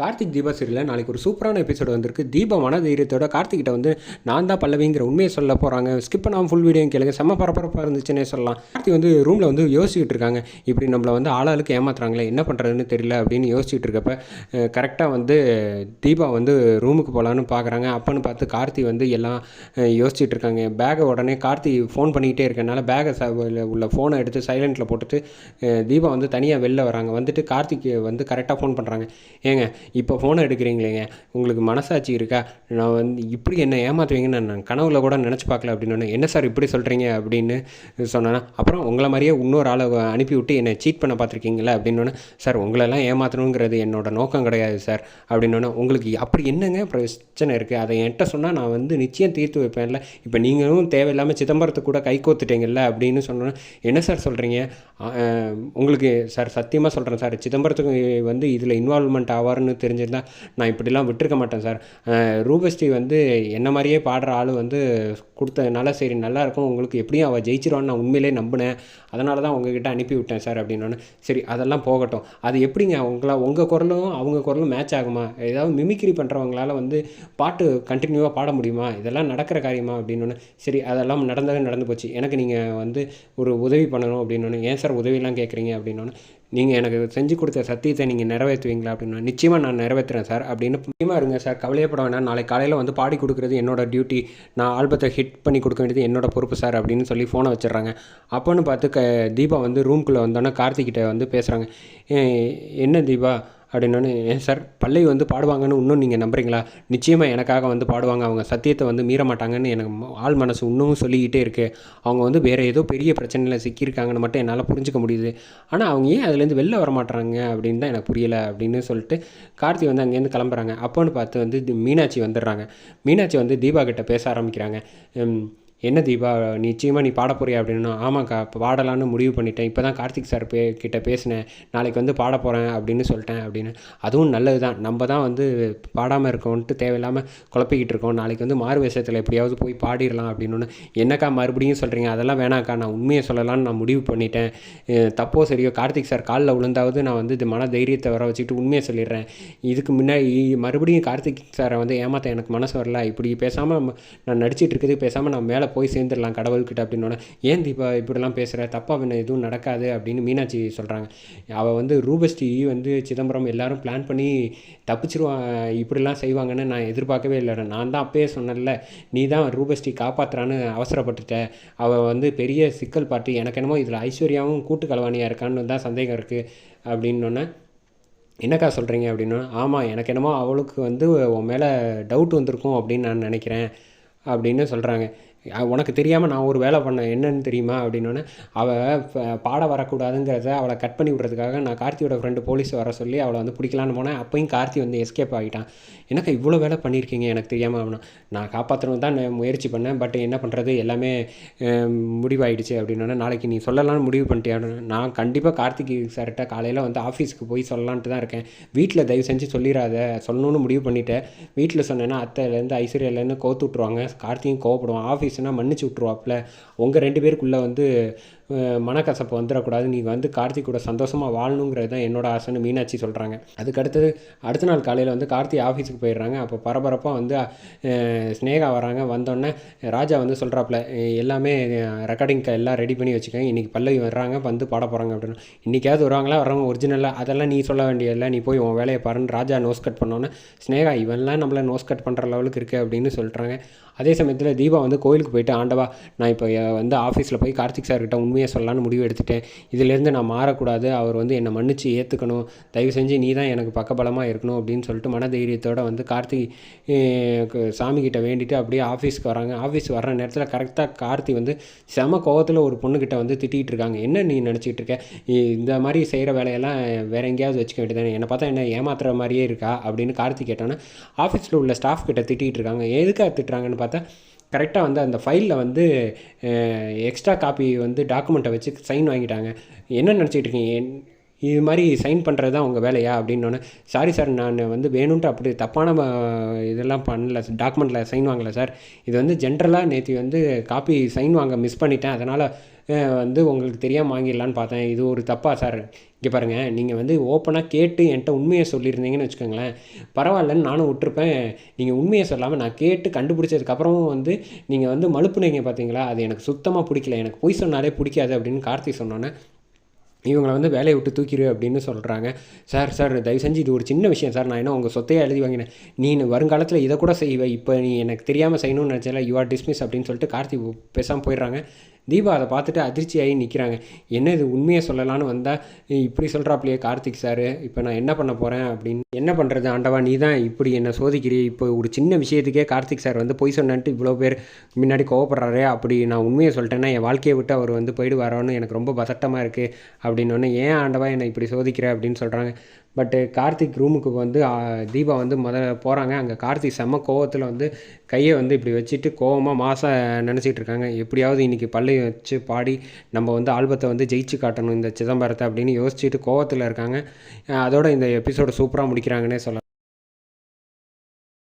கார்த்திக் தீபா சீரியலில் நாளைக்கு ஒரு சூப்பரான எபிசோடு வந்திருக்கு. தீபா மன தைரியத்தோட கார்த்திகிட்ட வந்து நான் தான் பல்லவிங்கிற உண்மையை சொல்ல போகிறாங்க ஸ்கிப் பண்ணாமல் ஃபுல் வீடியோ கேளுங்க. செம்ம பரபரப்பாக இருந்துச்சுன்னே சொல்லலாம். கார்த்தி வந்து ரூமில் வந்து யோசிச்சுட்டு இருக்காங்க. இப்படி நம்மளை வந்து ஆளாளுக்கு ஏமாத்துறாங்களே என்ன பண்ணுறதுன்னு தெரியல அப்படின்னு யோசிச்சுட்டு இருக்கப்ப கரெக்டாக வந்து தீபா வந்து ரூமுக்கு போகலான்னு பார்க்குறாங்க அப்பன்னு பார்த்து கார்த்தி வந்து எல்லாம் யோசிச்சுட்டு இருக்காங்க. பேகை உடனே கார்த்தி ஃபோன் பண்ணிக்கிட்டே இருக்கனால பேகை ச உள்ள ஃபோனை எடுத்து சைலண்ட்டில் போட்டுட்டு தீபா வந்து தனியாக வெளில வராங்க. வந்துட்டு கார்த்திக்கு வந்து கரெக்டாக ஃபோன் பண்ணுறாங்க ஏங்க இப்போ ஃபோனை எடுக்கிறீங்களேங்க. உங்களுக்கு மனசாட்சி இருக்கா? நான் வந்து இப்படி என்ன ஏமாற்றுவீங்கன்னு நான் கனவுல கூட நினச்சி பார்க்கல அப்படின்னு என்ன சார் இப்படி சொல்கிறீங்க அப்படின்னு சொன்னேன்னா அப்புறம் உங்களை மாதிரியே இன்னொரு ஆளை அனுப்பி விட்டு என்னை சீட் பண்ண பார்த்துருக்கீங்களா? அப்படின்னோடனே சார் உங்களெல்லாம் ஏமாற்றணுங்கிறது என்னோடய நோக்கம் கிடையாது சார். அப்படின்னோடனே உங்களுக்கு அப்படி என்னங்க பிரச்சனை இருக்குது அதை என்கிட்ட சொன்னால் நான் வந்து நிச்சயம் தீர்த்து வைப்பேன்ல. இப்போ நீங்களும் தேவையில்லாமல் சிதம்பரத்துக்கு கூட கை கோத்துட்டீங்கல்ல அப்படின்னு சொன்னோன்னா என்ன சார் சொல்கிறீங்க உங்களுக்கு சார் சத்தியமாக சொல்கிறேன் சார். சிதம்பரத்துக்கு வந்து இதில் இன்வால்வ்மெண்ட் ஆவார்னு தெரிஞ்சிருந்தால் நான் இப்படிலாம் விட்டுருக்க மாட்டேன் சார். ரூபஸ்ரீ வந்து என்ன மாதிரியே பாடுற ஆள் வந்து கொடுத்ததுனால சரி நல்லா இருக்கும். உங்களுக்கு எப்படியும் அவள் ஜெயிச்சிருவான்னு நான் உண்மையிலே நம்பினேன். அதனால தான் உங்ககிட்ட அனுப்பி விட்டேன் சார் அப்படின்னு சரி அதெல்லாம் போகட்டும். அது எப்படிங்க உங்களா உங்கள் குரலும் அவங்க குரலும் மேட்ச் ஆகுமா? ஏதாவது மிமிக்ரி பண்ணுறவங்களால வந்து பாட்டு கண்டினியூவாக பாட முடியுமா? இதெல்லாம் நடக்கிற காரியமா? அப்படின்னு சரி அதெல்லாம் நடந்ததே நடந்து போச்சு. எனக்கு நீங்கள் வந்து ஒரு உதவி பண்ணணும் அப்படின்னு ஏன் சார் உதவிலாம் கேட்குறீங்க அப்படின்னு நீங்கள் எனக்கு செஞ்சு கொடுத்த சத்தியத்தை நீங்கள் நிறைவேற்றுவீங்களா அப்படின்னு நிச்சயமாக நான் நிறைவேற்றுறேன் சார். அப்படின்னு முக்கியமாக இருங்க சார். கவலையப்பட வேணாம். நாளை காலையில் வந்து பாடி கொடுக்குறது என்னோட டியூட்டி நான் ஆல்பத்தை ஹிட் பண்ணி கொடுக்க வேண்டியது என்னோட பொறுப்பு சார் அப்படின்னு சொல்லி ஃபோனை வச்சிடுறாங்க. அப்போன்னு பார்த்து க தீபா வந்து ரூம்குள்ளே வந்தோன்னே கார்த்திகிட்ட வந்து பேசுகிறாங்க என்ன தீபா? அப்படின்னோடனே ஏன் சார் பல்லவி வந்து பாடுவாங்கன்னு இன்னும் நீங்கள் நம்புறீங்களா? நிச்சயமாக எனக்காக வந்து பாடுவாங்க. அவங்க சத்தியத்தை வந்து மீற மாட்டாங்கன்னு எனக்கு ஆள் மனசு இன்னும் சொல்லிக்கிட்டே இருக்குது அவங்க வந்து வேறு ஏதோ பெரிய பிரச்சனையில் சிக்கியிருக்காங்கன்னு மட்டும் என்னால் புரிஞ்சுக்க முடியுது. ஆனால் அவங்க ஏன் அதுலேருந்து வெளில வர மாட்றாங்க? அப்படின்னு தான் எனக்கு புரியலை அப்படின்னு சொல்லிட்டு கார்த்தி வந்து அங்கேருந்து கிளம்புறாங்க. அப்போன்னு பார்த்து வந்து மீனாட்சி வந்துடுறாங்க. மீனாட்சி வந்து தீபா கிட்ட பேச ஆரம்பிக்கிறாங்க. என்ன தீபா நிச்சயமாக நீ பாட போறியா அப்படின்னா ஆமாக்கா இப்போ பாடலான்னு முடிவு பண்ணிட்டேன். இப்போ தான் கார்த்திக் சார் பே கிட்ட பேசினேன். நாளைக்கு வந்து பாட போகிறேன் அப்படின்னு சொல்லிட்டேன் அப்படின்னு. அதுவும் நல்லது தான் நம்ம தான் வந்து பாடாமல் இருக்கோன்ட்டு தேவையில்லாமல் குழப்பிக்கிட்டு இருக்கோம். நாளைக்கு வந்து மாறு வேஷத்தில் எப்படியாவது போய் பாடிடலாம் அப்படின்னு என்னக்கா மறுபடியும் சொல்கிறீங்க அதெல்லாம் வேணாக்கா நான் உண்மையை சொல்லலாம்னு நான் முடிவு பண்ணிட்டேன். தப்போ சரியோ கார்த்திக் சார் காலில் விழுந்தாவது நான் வந்து இது மன தைரியத்தை வர வச்சுக்கிட்டு உண்மையை சொல்லிடுறேன். இதுக்கு முன்னாடி மறுபடியும் கார்த்திக் சாரை வந்து ஏமாற்ற எனக்கு மனசு வரல. இப்படி பேசாமல் நான் நடிச்சிட்டு இருக்கிறது பேசாமல் நான் மேலே போய் சேர்ந்துடலாம் கடவுள்கிட்ட அப்படின்னோட ஏன் தீபா இப்படிலாம் பேசுகிற தப்பா பின்ன எதுவும் நடக்காது அப்படின்னு மீனாட்சி சொல்கிறாங்க அவள் வந்து ரூபஸ்ரீ வந்து சிதம்பரம் எல்லாரும் பிளான் பண்ணி தப்பிச்சிருவான் இப்படிலாம் செய்வாங்கன்னு நான் எதிர்பார்க்கவே இல்லை. நான் தான் அப்பயே சொன்னேன்ல நீ தான் ரூபஸ்ரீ காப்பாற்றுறான்னு அவசரப்பட்டுட்ட. அவள் வந்து பெரிய சிக்கல் பாட்டு. எனக்கு என்னமோ இதில் ஐஸ்வர்யாவும் கூட்டு கலவாணியாக இருக்கான்னு தான் சந்தேகம் இருக்குது அப்படின்னோன்னே என்னக்கா சொல்கிறீங்க அப்படின்னா ஆமாம் எனக்கு என்னமோ அவளுக்கு வந்து உன் மேலே டவுட் வந்திருக்கும் அப்படின்னு நான் நினைக்கிறேன் அப்படின்னு சொல்கிறாங்க உனக்கு தெரியாமல் நான் ஒரு வேலை பண்ணேன். என்னன்னு தெரியுமா? அப்படின்னோடனே அவள் பாட வரக்கூடாதுங்கிறத அவளை கட் பண்ணி விட்றதுக்காக நான் கார்த்தியோட ஃப்ரெண்டு போலீஸ் வர சொல்லி அவளை வந்து பிடிக்கலான்னு போனேன். அப்பயும் கார்த்தி வந்து எஸ்கேப் ஆகிட்டான் எனக்கு இவ்வளோ வேலை பண்ணியிருக்கீங்க எனக்கு தெரியாமல் அவனை நான் காப்பாற்றணும் தான் நான் முயற்சி பண்ணேன். பட் என்ன பண்ணுறது எல்லாமே முடிவாயிடுச்சு அப்படின்னோடனே நாளைக்கு நீ சொல்லலாம்னு முடிவு பண்ணிட்டேன் நான் கண்டிப்பாக கார்த்திக் சார்கிட்ட காலையில் வந்து ஆஃபீஸ்க்கு போய் சொல்லலான்ட்டு தான் இருக்கேன். வீட்டில் தயவு செஞ்சு சொல்லிடாத சொல்லணும்னு முடிவு பண்ணிட்டேன். வீட்டில் சொன்னேன்னா அத்தையிலேருந்து ஐஸ்வர்யாலேருந்து கோத்து விட்ருவாங்க கார்த்தியும் கோவப்படுவான். ஆஃபீஸ்னால் மன்னிச்சு விட்ருவாப்புல உங்கள் ரெண்டு பேருக்குள்ளே வந்து மனக்கசப்பு வந்துடக்கூடாது நீ வந்து கார்த்திக் கூட சந்தோஷமாக வாழணுங்கிறது தான் என்னோட ஆசைன்னு மீனாட்சி சொல்கிறாங்க அதுக்கு அடுத்தது அடுத்த நாள் காலையில் வந்து கார்த்தி ஆஃபீஸுக்கு போயிடுறாங்க. அப்போ பரபரப்பாக வந்து ஸ்னேகா வராங்க. வந்தோடனே ராஜா வந்து சொல்கிறாப்புல எல்லாமே ரெக்கார்டிங்க்கு எல்லாம் ரெடி பண்ணி வச்சுக்கோங்க. இன்றைக்கி பல்லவி வர்றாங்க வந்து பாட போகிறாங்க அப்படின்னு. இன்றைக்காவது வருவாங்களா? வர்றவங்க ஒரிஜினலாக அதெல்லாம் நீ சொல்ல வேண்டியதில்லை. நீ போய் உன் வேலையை பாருன்னு ராஜா நோஸ் கட் பண்ணோன்னே ஸ்னேகா இவன்லாம் நம்மளை நோஸ் கட் பண்ணுற லெவலுக்கு இருக்குது அப்படின்னு சொல்கிறாங்க அதே சமயத்தில் தீபா வந்து கோயிலுக்கு போயிட்டு ஆண்டவா நான் இப்போ வந்து ஆஃபீஸில் போய் கார்த்திக் சார்கிட்ட உண்மையை சொல்லலாம்னு முடிவு எடுத்துட்டேன். இதிலேருந்து நான் மாறக்கூடாது. அவர் வந்து என்னை மன்னிச்சு ஏற்றுக்கணும் தயவு செஞ்சு நீ தான் எனக்கு பக்கபலமாக இருக்கணும் அப்படின்னு சொல்லிட்டு மன தைரியத்தோட வந்து கார்த்திக் சாமிக்கிட்ட வேண்டிட்டு அப்படியே ஆஃபீஸ்க்கு வராங்க. ஆஃபீஸ் வர்ற நேரத்தில் கரெக்டாக கார்த்தி வந்து செம கோவத்தில் ஒரு பொண்ணுக்கிட்ட வந்து திட்டிகிட்டு இருக்காங்க. என்ன நீ நினச்சிக்கிட்டு இருக்க? இந்த மாதிரி செய்கிற வேலையெல்லாம் வேற எங்கேயாவது வச்சுக்க வேண்டியதானே என்னை பார்த்தா என்ன ஏமாத்துற மாதிரியே இருக்கா? அப்படின்னு கார்த்தி கேட்டோன்னே ஆஃபீஸில் உள்ள ஸ்டாஃப் கிட்ட திட்டிகிட்டு இருக்காங்க. எதுக்காக திட்டுறாங்கன்னு பார்த்தா கரெக்டாக வந்து அந்த ஃபைலில் வந்து எக்ஸ்ட்ரா காப்பி வந்து டாக்குமெண்ட்டை வச்சு சைன் வாங்கிட்டாங்க. என்ன நினச்சிட்டு இருக்கீங்க? என்- இது மாதிரி சைன் பண்ணுறது தான் உங்கள் வேலையா? அப்படின்னோடனே சாரி சார் நான் வந்து வேணும்ட்டு அப்படி தப்பான இதெல்லாம் பண்ணல. டாக்குமெண்ட்டில் சைன் வாங்கலை சார் இது வந்து ஜென்ரலாக நேற்று வந்து காப்பி சைன் வாங்க மிஸ் பண்ணிட்டேன். அதனால் வந்து உங்களுக்கு தெரியாமல் வாங்கிடலான்னு பார்த்தேன். இது ஒரு தப்பா சார். இங்கே பாருங்கள் நீங்கள் வந்து ஓப்பனாக கேட்டு என்கிட்ட உண்மையை சொல்லியிருந்தீங்கன்னு வச்சுக்கோங்களேன். பரவாயில்லன்னு நானும் விட்டுருப்பேன். நீங்கள் உண்மையை சொல்லாமல் நான் கேட்டு கண்டுபிடிச்சதுக்கப்புறமும் வந்து நீங்கள் வந்து மழுப்புனீங்க பார்த்தீங்களா? அது எனக்கு சுத்தமாக பிடிக்கல. எனக்கு பொய் சொன்னாலே பிடிக்காது அப்படின்னு கார்த்தி சொன்னோன்னே இவங்களை வந்து வேலையை விட்டு தூக்கிடு அப்படின்னு சொல்கிறாங்க சார் சார் தயவு செஞ்சு இது ஒரு சின்ன விஷயம் சார். நான் என்ன உங்கள் சொத்தையாக எழுதி வாங்கினேன். நீ வருங்காலத்தில் இதை கூட செய்வேன் இப்போ நீ எனக்கு தெரியாமல் செய்யணும்னு நினச்சல யூ ஆர் டிஸ்மிஸ் அப்படின்னு சொல்லிட்டு கார்த்தி பேசாமல் போயிடுறாங்க. தீபா அதை பார்த்துட்டு அதிர்ச்சியாகி நிற்கிறாங்க என்ன இது உண்மையை சொல்லலான்னு வந்தால் இப்படி சொல்கிறாப்லையே கார்த்திக் சார். இப்போ நான் என்ன பண்ண போகிறேன் அப்படின்னு. என்ன பண்ணுறது ஆண்டவா நீ தான் இப்படி என்னை சோதிக்கிறீ இப்போ ஒரு சின்ன விஷயத்துக்கே கார்த்திக் சார் வந்து பொய் சொன்னன்ட்டு இவ்வளோ பேர் முன்னாடி கோவப்படுறாரே. அப்படி நான் உண்மையை சொல்லிட்டேன்னா என் வாழ்க்கையை விட்டு அவர் வந்து போயிடுவாரோன்னு எனக்கு ரொம்ப பதட்டமாக இருக்குது அப்படின்னு ஏன் ஆண்டவா என்னை இப்படி சோதிக்கிற? அப்படின்னு சொல்கிறாங்க பட்டு கார்த்திக் ரூமுக்கு வந்து தீபா வந்து முதல்ல போகிறாங்க அங்கே கார்த்திக் செம்ம கோவத்தில் வந்து கையை வந்து இப்படி வச்சுட்டு கோவமாக மாசம் நினச்சிட்டு இருக்காங்க. எப்படியாவது இன்றைக்கி பள்ளி வச்சு பாடி நம்ம வந்து ஆல்பத்தை வந்து ஜெயிச்சு காட்டணும் இந்த சிதம்பரத்தை அப்படின்னு யோசிச்சுட்டு கோவத்தில் இருக்காங்க. அதோட இந்த எபிசோடு சூப்பராக முடிக்கிறாங்கன்னே சொல்லலாம்.